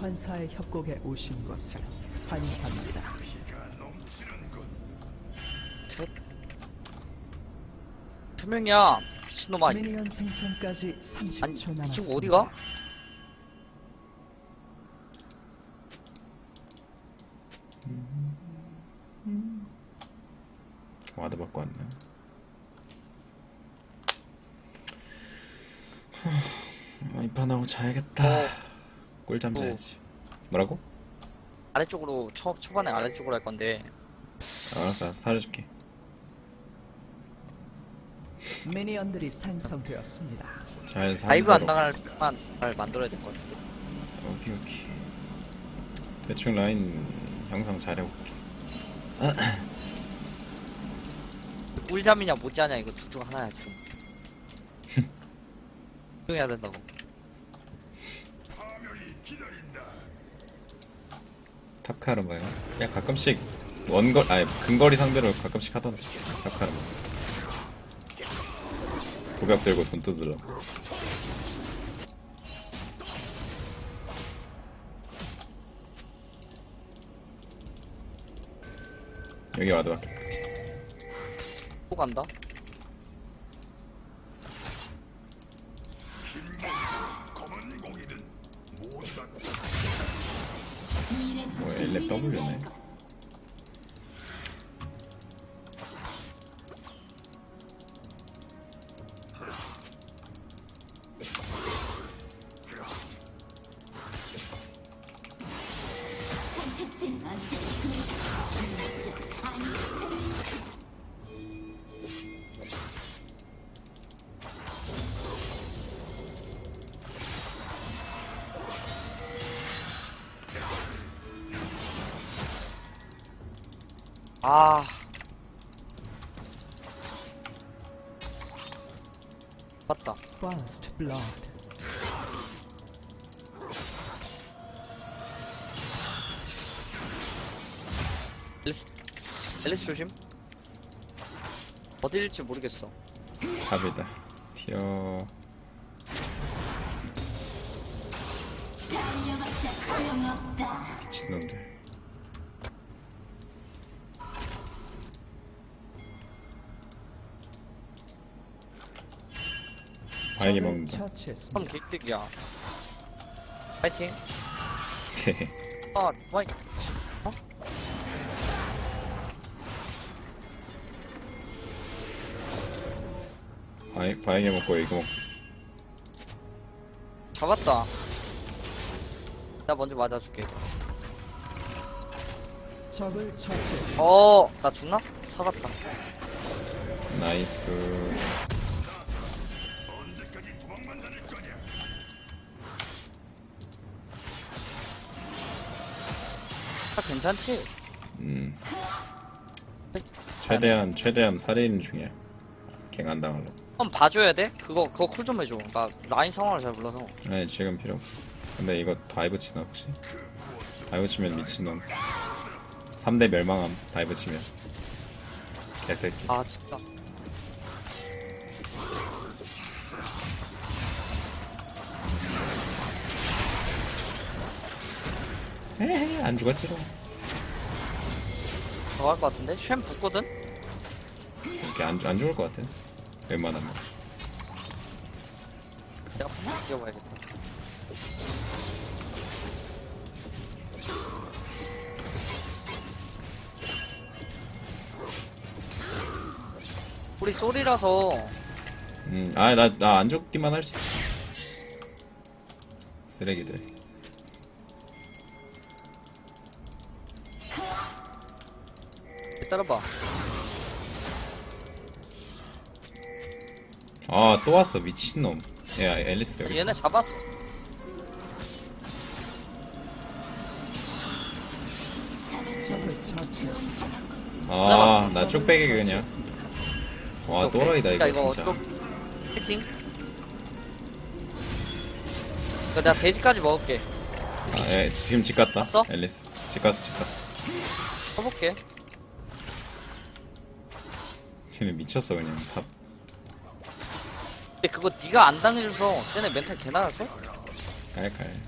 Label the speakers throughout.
Speaker 1: 환사의 협곡에 오신 것을 환영합니다.
Speaker 2: 셋. 투명이야 미친놈아
Speaker 1: 미니언 생성까지
Speaker 2: 아니
Speaker 1: 30초
Speaker 2: 이
Speaker 1: 남았습니다.
Speaker 2: 어디가?
Speaker 3: 와드 받고 왔네. 하, 이판 하고 자야겠다.
Speaker 2: 어.
Speaker 3: 꿀잠
Speaker 2: 어.
Speaker 3: 자야지. 뭐라고?
Speaker 2: 아래쪽으로 초, 초반에 아래쪽으로 할 건데
Speaker 3: 알았어, 알았어, 살려줄게.
Speaker 1: 미니언들이 생성되었습니다.
Speaker 3: 잘 살.
Speaker 2: 다이브 안 당할 만잘 만들어야 될 것 같은데
Speaker 3: 오케이 오케이. 대충 라인 형성 잘해볼게.
Speaker 2: 꿀잠이냐 못 자냐 이거 둘 중 하나야 지금 조용해야 된다고
Speaker 3: 탑카르마요? 그냥 가끔씩 원거 아니 근거리 상대로 가끔씩 하던데 탑카르마. 도벽 들고 돈 뜯으러. 여기 와도 밖에.
Speaker 2: 또 간다 아 맞다
Speaker 1: First blood.
Speaker 2: 앨리스 앨리스 조심 어디일지 모르겠어
Speaker 3: 탑이다. 튀어. 미친놈들.
Speaker 1: 적을
Speaker 3: 먹는다.
Speaker 2: 형 개뜨기야 파이팅
Speaker 3: 네.
Speaker 2: 아 와이
Speaker 3: 바이, 바이게 먹고 이거 먹고 있어.
Speaker 2: 잡았다 나 먼저 맞아줄게
Speaker 1: 적을 처치했습니다.
Speaker 2: 어나 죽나? 살았다
Speaker 3: 나이스.
Speaker 2: 아 괜찮지?
Speaker 3: 음. 최대한 최대한 살인. 갱안 당하려.
Speaker 2: 한번 봐줘야 돼? 그거 그거 쿨 좀 해줘 나 라인 상황을 잘 몰라서
Speaker 3: 아니 지금 필요 없어. 근데 이거 다이브 치나 혹시? 다이브 치면 미친놈. 3대 멸망함 다이브 치면. 개새끼.
Speaker 2: 아 진짜
Speaker 3: 에헤 안 죽었지롱.
Speaker 2: 더할 것 같은데? 쉔 붙거든?
Speaker 3: 이렇게 안, 안 죽을 것 같아. 웬만하면.
Speaker 2: 내가 한번 뛰어봐야겠다 우리 쏠이라서
Speaker 3: 음, 아, 나, 나안 죽기만 할 수 있어. 쓰레기들.
Speaker 2: 따라봐
Speaker 3: 아, 또 왔어, 미친놈. 야, 앨리스 여기.
Speaker 2: 얘네 잡았어
Speaker 1: 적을 처치했습니다.
Speaker 3: 아, 나 쭉빼기 그냥. 와,
Speaker 2: 오케이.
Speaker 3: 또라이다, 이거
Speaker 2: 이거
Speaker 3: 진짜.
Speaker 2: 좀 해팅 이거 내가 돼지까지 먹을게
Speaker 3: 아, 예, 지금 집 갔다.
Speaker 2: 갔어?
Speaker 3: 앨리스. 집 갔어, 집 갔어.
Speaker 2: 써볼게
Speaker 3: 쟤네 미쳤어 그냥 다
Speaker 2: 근데 그거 네가 안 당해줘서 쟤네 멘탈 개 나갈걸?
Speaker 3: 깔깔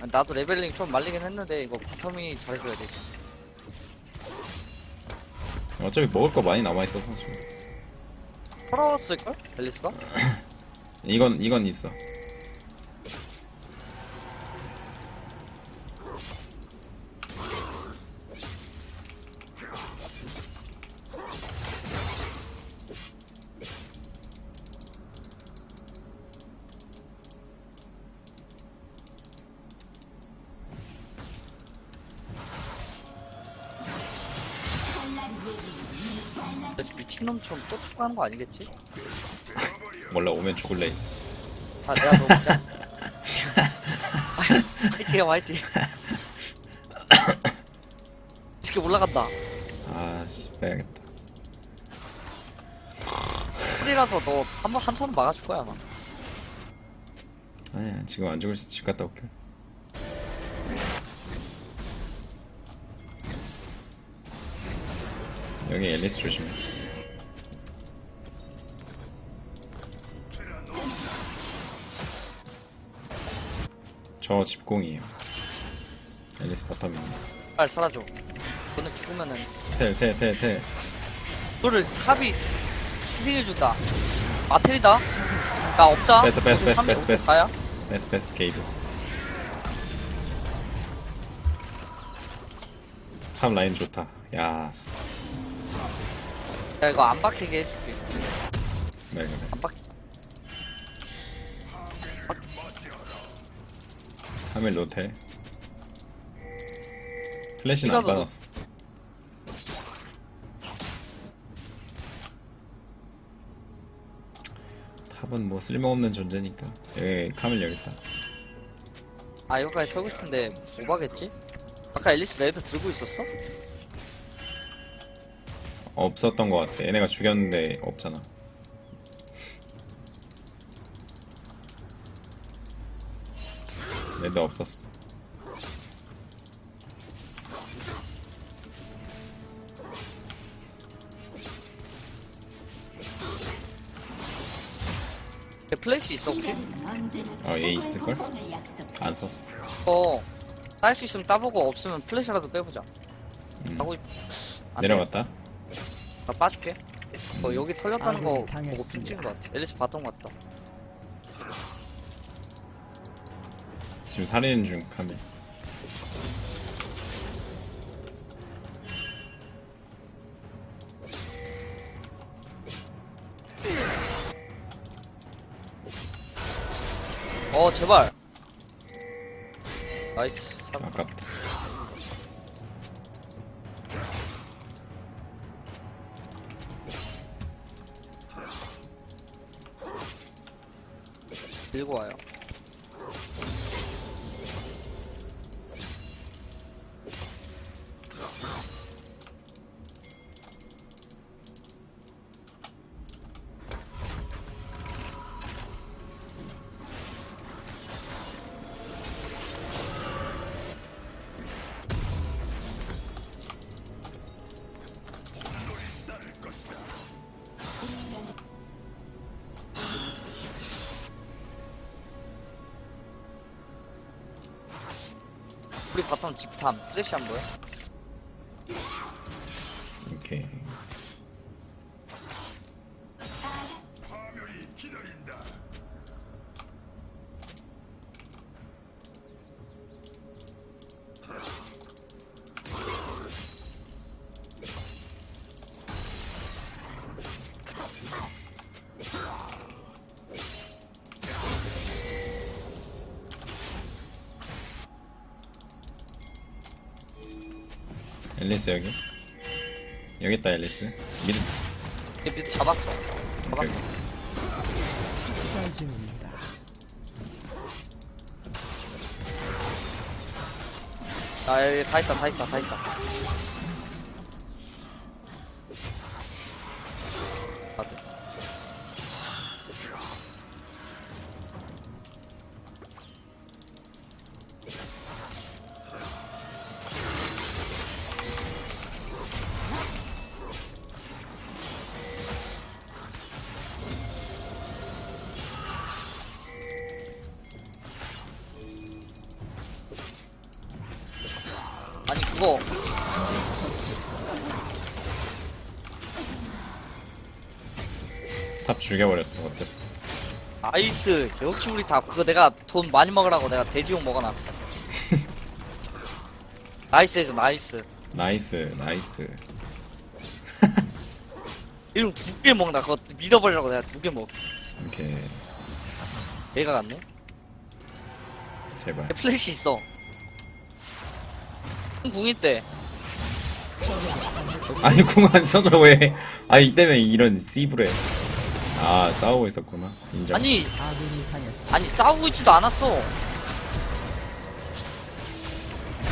Speaker 2: 아, 나도 레벨링 좀 말리긴 했는데 이거 바텀이 잘해줘야 돼
Speaker 3: 어차피 먹을 거 많이 남아있어서 지금.
Speaker 2: 털었을걸? 앨리스가?
Speaker 3: 이건 이건 있어
Speaker 2: 미친놈처럼 또 타고 가는 거 아니겠지?
Speaker 3: 몰라 오면 죽을래
Speaker 2: 아 내가 너무 그냥. 화이팅이야 화이팅. 이렇게 올라간다.
Speaker 3: 아씨 빼야겠다.
Speaker 2: 풀이라서 너 한번 한 턴은 막아줄 거야 아마.
Speaker 3: 아니야 지금 안 죽을 수집 갔다 올게. 여기 앨리스 조심해 저 집공이에요. 앨리스 바텀이네
Speaker 2: 빨리 사라져. 너는 죽으면은
Speaker 3: 텔 텔 텔 텔.
Speaker 2: 너를 탑이 희생해준다. 마텔이다. 나 없다.
Speaker 3: 뺐어, 뺐어, 뺐어,
Speaker 2: 삼,
Speaker 3: 뺐어, 뺐어.
Speaker 2: 가야
Speaker 3: 베스 베스 게이드. 탑 라인 좋다. 야 스.
Speaker 2: 야 이거 안 박히게 해줄게.
Speaker 3: 네 그래 카멜 노텔. 플래시는 안 받았어. 탑은 뭐 쓸모없는 존재니까. 여기 카멜 여기 있다.
Speaker 2: 아 이거까지 털고 싶은데 못 하겠지? 아까 앨리스 레드 들고 있었어?
Speaker 3: 없었던 것 같아. 얘네가 죽였는데 없잖아 레드 없었어
Speaker 2: 걔 플래시 있어 혹시?
Speaker 3: 어 얘 있을걸? 안 썼어
Speaker 2: 어, 딸 수 있으면 따보고 없으면 플래시라도 빼보자.
Speaker 3: 음.
Speaker 2: 하고, 안
Speaker 3: 내려갔다
Speaker 2: 돼. 나 빠질게. 어, 여기 털렸다는 거 보고. 핑 찍은 것 같아. 앨리스 봤던 것 같다.
Speaker 3: 지금 살리는 중 카멜
Speaker 2: 어, 제발. 나이스. 사-
Speaker 3: 아깝다
Speaker 2: 봤던 집탐. 쓰레쉬 안 보여?
Speaker 3: 앨리스 여기 여기 있다 앨리스 미드
Speaker 2: 걔 밑에 잡았어.
Speaker 3: 오케이.
Speaker 2: 잡았어.
Speaker 1: 쌀집입니다.
Speaker 2: 아, 여기 다 있다, 다 있다, 다 있다. 죽어.
Speaker 3: 탑 죽여버렸어 어땠어
Speaker 2: 나이스. 역시 우리 다 그거 내가 돈 많이 먹으라고 내가 돼지용 먹어놨어. 나이스 해줘 나이스.
Speaker 3: 나이스 나이스
Speaker 2: 이름 두 개 먹나 그거 믿어버리라고 내가 두 개 먹.
Speaker 3: 오케이
Speaker 2: 얘가 갔네.
Speaker 3: 제발
Speaker 2: 플래시 있어. 궁 있대.
Speaker 3: 아니 궁 안 써줘 왜? 아 이때문에 이런 씨브레. 아 싸우고 있었구나. 인정.
Speaker 2: 아니.
Speaker 1: 아니
Speaker 2: 싸우고 있지도 않았어.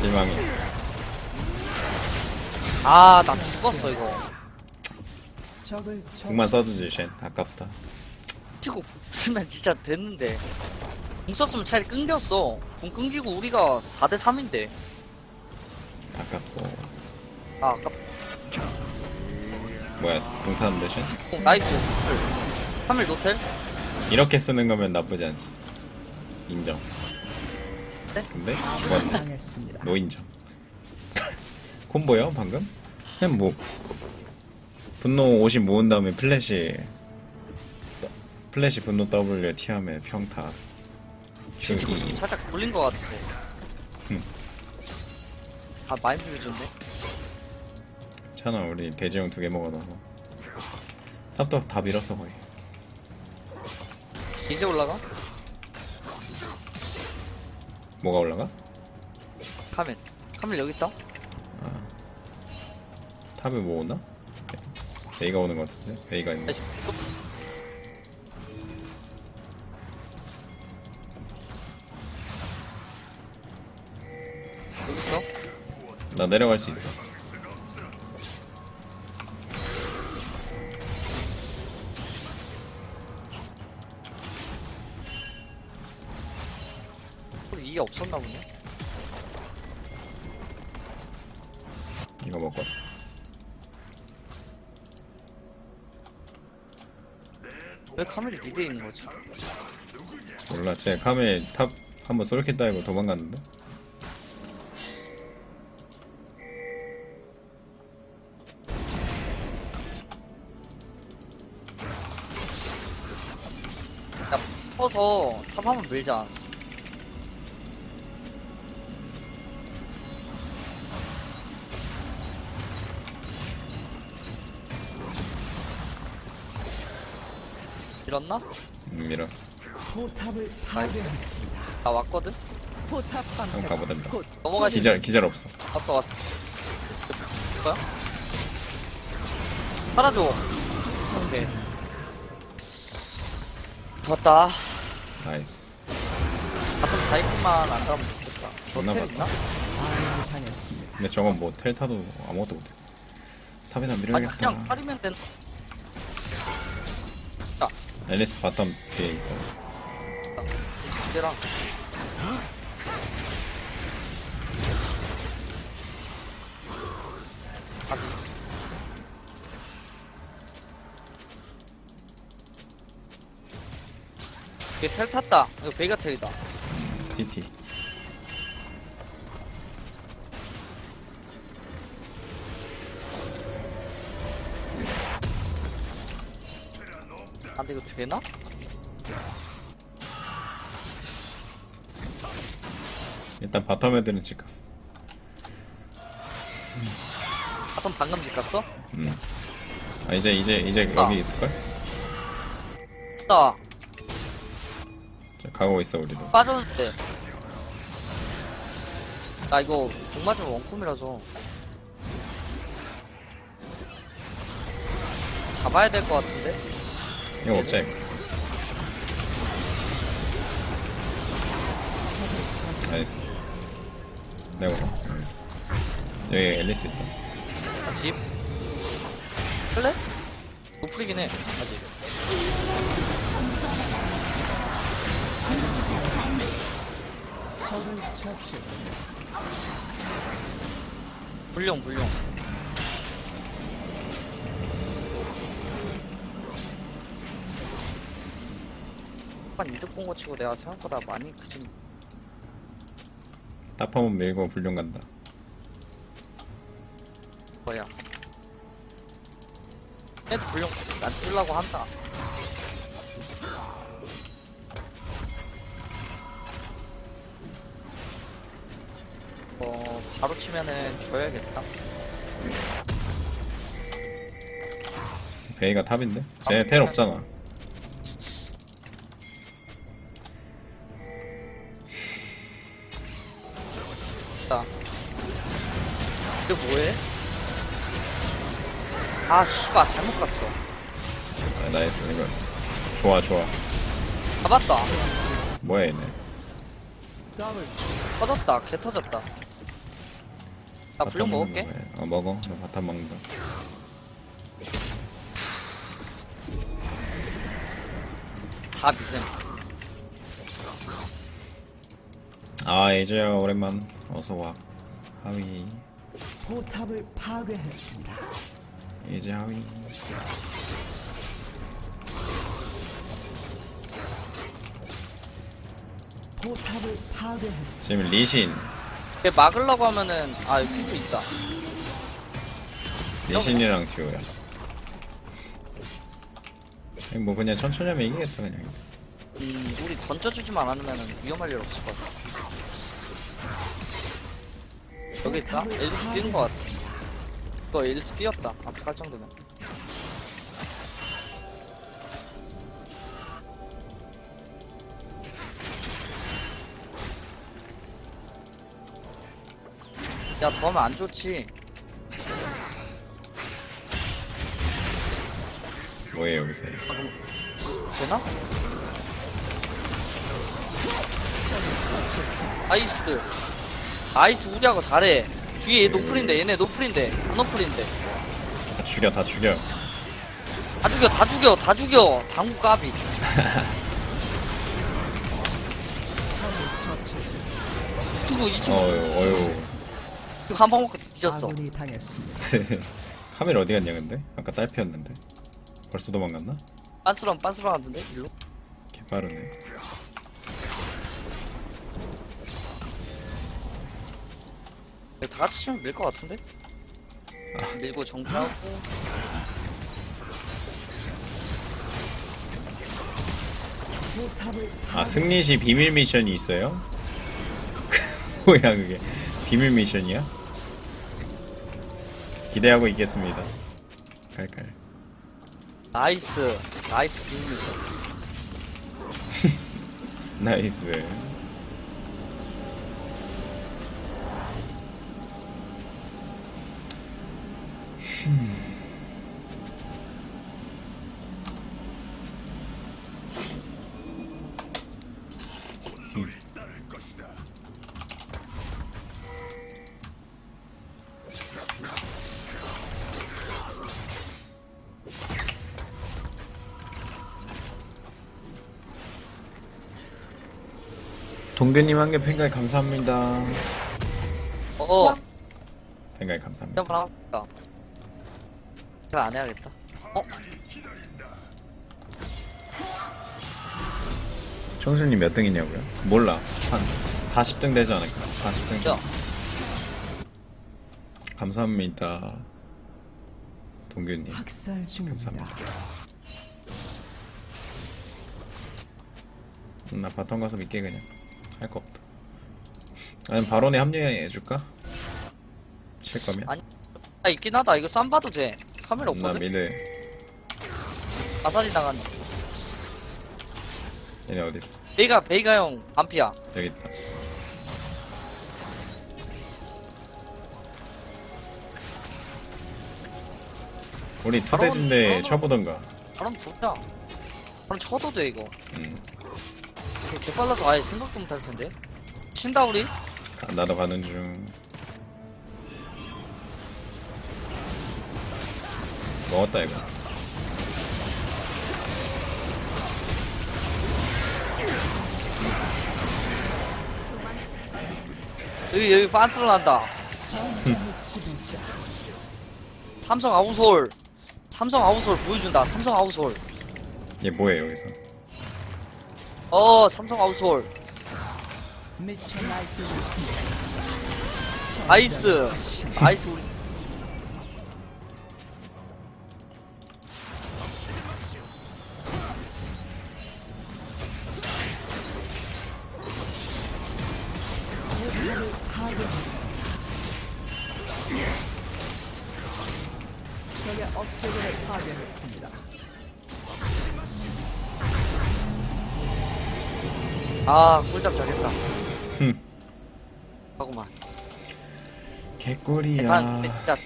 Speaker 3: 실망이.
Speaker 2: 아나 죽었어 이거.
Speaker 3: 궁만 써주지 쉔. 아깝다.
Speaker 2: 치고 쓰면 진짜 됐는데. 궁 썼으면 차라리 끊겼어. 궁 끊기고 우리가 4대 3인데.
Speaker 3: 아깝죠.
Speaker 2: 아 아까
Speaker 3: 뭐야 쉔?
Speaker 2: 어, 나이스. 3일 노텔?
Speaker 3: 이렇게 쓰는 거면 나쁘지 않지. 인정.
Speaker 2: 네?
Speaker 3: 근데 죽었네.
Speaker 1: 당했습니다.
Speaker 3: 노인정. 콤보요 방금? 그냥 뭐 분노 50 모은 다음에 플래시 플래시 분노 W 티함에 평타
Speaker 2: 지금 살짝 돌린 것 같아.
Speaker 3: 음.
Speaker 2: 아 많이 빌려줬네.
Speaker 3: 괜찮아 우리 돼지용 두개 먹어놔서 탑도 다 밀었어 거의
Speaker 2: 이제 올라가?
Speaker 3: 뭐가 올라가?
Speaker 2: 카멘. 카멘 여기 있다.
Speaker 3: 탑에 뭐 오나? 베이가 오는 것 같은데? 있네
Speaker 2: 다시. 또. 여기
Speaker 3: 나 내려갈 수 있어
Speaker 2: 우리 이게 없었나 보네.
Speaker 3: 이거 먹고
Speaker 2: 왜 카멜이 미드에 있는 거지?
Speaker 3: 몰라 쟤 카멜 탑 한번 쏠킬 따이고 도망갔는데?
Speaker 2: 나 퍼서 탑 한번 않았어. 밀었나?
Speaker 3: 음, 밀었어
Speaker 1: 포탑을 파괴했습니다.
Speaker 2: 나 왔거든?
Speaker 1: 포탑
Speaker 3: 한번
Speaker 1: 방패가
Speaker 3: 가보던가
Speaker 1: 곧
Speaker 2: 넘어가지.
Speaker 3: 기절 기절 없어
Speaker 2: 왔어 왔어. 뭐야? 팔아줘. 오케이. 좋았다.
Speaker 3: 나이스
Speaker 2: 가끔 다이크만 안 가면 좋겠다.
Speaker 3: 존나 많다.
Speaker 2: 있나?
Speaker 3: 근데 저건 뭐 텔타도 아무것도 못해 탑에다
Speaker 2: 아니
Speaker 3: 밀어야겠다
Speaker 2: 그냥 팔이면 된.
Speaker 3: 앨리스 바텀 뒤에 있다
Speaker 2: 이제랑 얘텔 탔다. 이거 베이가 텔이다.
Speaker 3: TT
Speaker 2: 아, 근데 이거 되나?
Speaker 3: 일단 바텀 애들은 집 갔어
Speaker 2: 바텀 방금 집 갔어?
Speaker 3: 음. 아 이제 이제 이제
Speaker 2: 아.
Speaker 3: 여기 있을 걸?
Speaker 2: 나
Speaker 3: 자, 가고 있어 우리도
Speaker 2: 빠졌는데. 나 이거 궁 맞으면 원콤이라서. 잡아야 될 것 같은데?
Speaker 3: 이거 이거 나이스 내가 음. 여기 앨리스 있다
Speaker 2: 아, 집? 할래? 노플이긴 해, 아직. 불용, 불용. 약간 이득 본 거 치고 내가 생각보다 많이 크진.
Speaker 3: 탑 한번 밀고 불륜 간다
Speaker 2: 거야. 애들 불용 안 뜨려고 한다. 바로 치면은 줘야겠다.
Speaker 3: 베이가 탑인데? 쟤 텔 없잖아.
Speaker 2: 다 이게 뭐해? 아, 씨발, 잘못 갔어.
Speaker 3: 아, 나이스 이거 좋아 좋아.
Speaker 2: 잡았다.
Speaker 3: 뭐야 얘네.
Speaker 2: 터졌다. 개 터졌다. 나 불용
Speaker 3: 바텀
Speaker 2: 먹을게.
Speaker 3: 먹는 거야. 어 먹어. 나 바텀 먹는다.
Speaker 2: 다 미셈.
Speaker 3: 아 이제야 오랜만. 어서 와. 하위.
Speaker 1: 포탑을 파괴했습니다.
Speaker 3: 이제 하위.
Speaker 1: 포탑을 파괴했습니다.
Speaker 3: 지금 리신.
Speaker 2: 얘 막으려고 하면은, 아, 여기 필요 있다.
Speaker 3: 리신이랑 듀오야. 뭐 그냥 천천히 하면 이기겠다 그냥.
Speaker 2: 음, 우리 던져주지만 않으면은 위험할 일 없을 것 같아. 여기 있다? 앨리스 뛰는 것 같아. 이거 앨리스 뛰었다. 앞에 갈 정도면. 야, 더 하면 안 좋지.
Speaker 3: 뭐해 여기서.
Speaker 2: 되나? 나이스 나이스 우리하고 잘해 뒤에 얘 노플인데 얘네 노플인데 안 노플인데
Speaker 3: 다 죽여 다 죽여.
Speaker 2: 다 죽여 다 죽여 다 죽여 당구 까비 이 친구
Speaker 3: 어유 어유.
Speaker 2: 한방 먹고 뒤졌어
Speaker 1: 아군이 당했습니다.
Speaker 3: 어디 갔냐 근데? 아까 딸피였는데. 벌써 도망갔나?
Speaker 2: 빤스런 빤스런 하던데 일로
Speaker 3: 개 빠르네.
Speaker 2: 다 같이 치면 밀 것 같은데 밀고 정리하고
Speaker 3: 아 승리 시 비밀 미션이 있어요? 뭐야 그게 비밀 미션이야? 기대하고 있겠습니다. 깔깔.
Speaker 2: 나이스 나이스 비밀이죠
Speaker 3: 나이스. 동규님 한개 팬가이 감사합니다.
Speaker 2: 어
Speaker 3: 팬가이 감사합니다.
Speaker 2: 한번 하겠다 제가 안 해야겠다 어?
Speaker 3: 청순님 몇 등이냐고요? 몰라. 한 40등 되지 않을까? 40등.
Speaker 2: 야
Speaker 3: 감사합니다. 동규님.
Speaker 1: 학살 중입니다.
Speaker 3: 감사합니다. 음, 나 바텀 가서 믿게 그냥. 할 거 없다. 아니면 바론에 합류해줄까? 칠 거면?
Speaker 2: 아니 아 있긴 하다 이거 쌈 봐도 돼 카메라
Speaker 3: 나
Speaker 2: 없거든
Speaker 3: 미드.
Speaker 2: 아사리 나간
Speaker 3: 얘네 어딨어?
Speaker 2: 베이가 베이가 형 반피야
Speaker 3: 여기 있다. 우리
Speaker 2: 바론,
Speaker 3: 투대진데 쳐보던가.
Speaker 2: 바람 부자 바람 쳐도 돼 이거
Speaker 3: 음.
Speaker 2: 개빨라서 아예 생각도 못할 텐데 친다 우리
Speaker 3: 가- 나도 가는 중. 먹었다 이거.
Speaker 2: 여기 여기 빤스로 난다. 삼성 아우솔 삼성 아우솔 보여준다 삼성 아우솔
Speaker 3: 얘 뭐해 여기서?
Speaker 2: 어 삼성
Speaker 1: 있습니다.
Speaker 2: 나이스 나이스 우리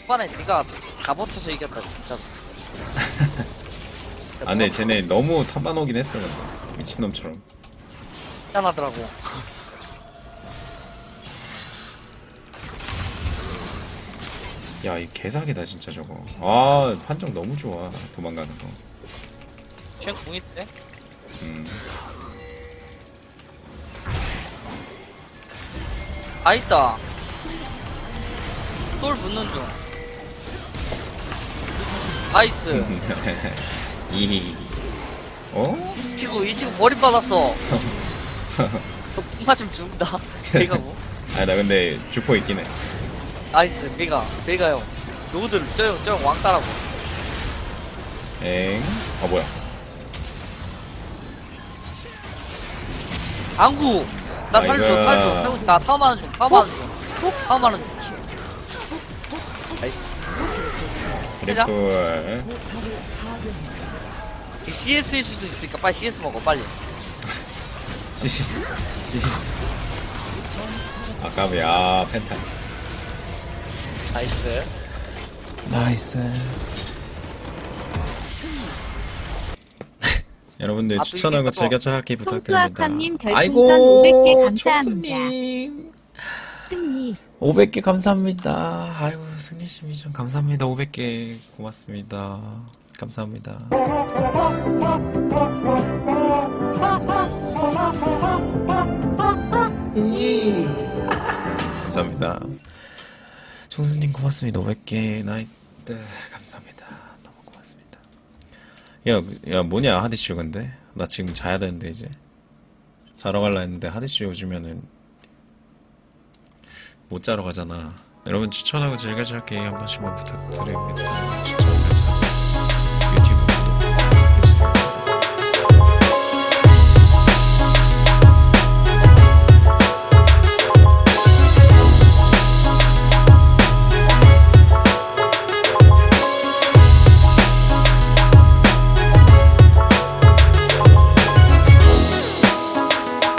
Speaker 2: 초반에 네가 다 버텨서 이겼다 진짜
Speaker 3: 아, 근데 쟤네 너무 탑만 오긴 했어, 근데. 미친놈처럼.
Speaker 2: 짠하더라고
Speaker 3: 야, 이 개사기다, 진짜 저거. 아, 판정 너무 좋아. 도망가는 거.
Speaker 2: 쉔 궁이 때
Speaker 3: 음.
Speaker 2: 아 있다 똘 붙는 중 나이스
Speaker 3: 이. 어?
Speaker 2: 이 친구 이 친구 머리 받았어 너 맞으면 죽는다 내가 뭐
Speaker 3: 아, 나 근데 주포 있긴 해.
Speaker 2: 나이스 내가 내가 형 노들 저형 저 형 왕따라고
Speaker 3: 엥. 어, 뭐야.
Speaker 2: 안구 나
Speaker 3: 아이고야.
Speaker 2: 살려줘 살려줘. 나 타워마는 중 타워마는 중 타워마는 중 나이스 이 CS일 수도 있으니까 빨리 CS 먹어 빨리
Speaker 3: 씨, 씨. 아까비, 아, 펜타.
Speaker 2: 나이스
Speaker 3: 나이스. 여러분들
Speaker 2: 아,
Speaker 3: 추천하고
Speaker 2: 또
Speaker 3: 즐겨 찾기 부탁드립니다.
Speaker 4: 별풍선
Speaker 3: 아이고,
Speaker 4: 500개 감사합니다.
Speaker 3: 총수님.
Speaker 4: 승리
Speaker 3: 500개 감사합니다. 아이고, 승리심이 좀 감사합니다. 500개 고맙습니다. 감사합니다. 감사합니다. 총수님 고맙습니다. 500개 나이트 감사합니다. 너무 고맙습니다. 야, 야 뭐냐 하디슈 근데 나 지금 자야 되는데 이제 자러 갈라 했는데 하디슈 요즘에는 못 자러 가잖아. 여러분 추천하고 즐겨찾기 한 번씩만 부탁드립니다. 추천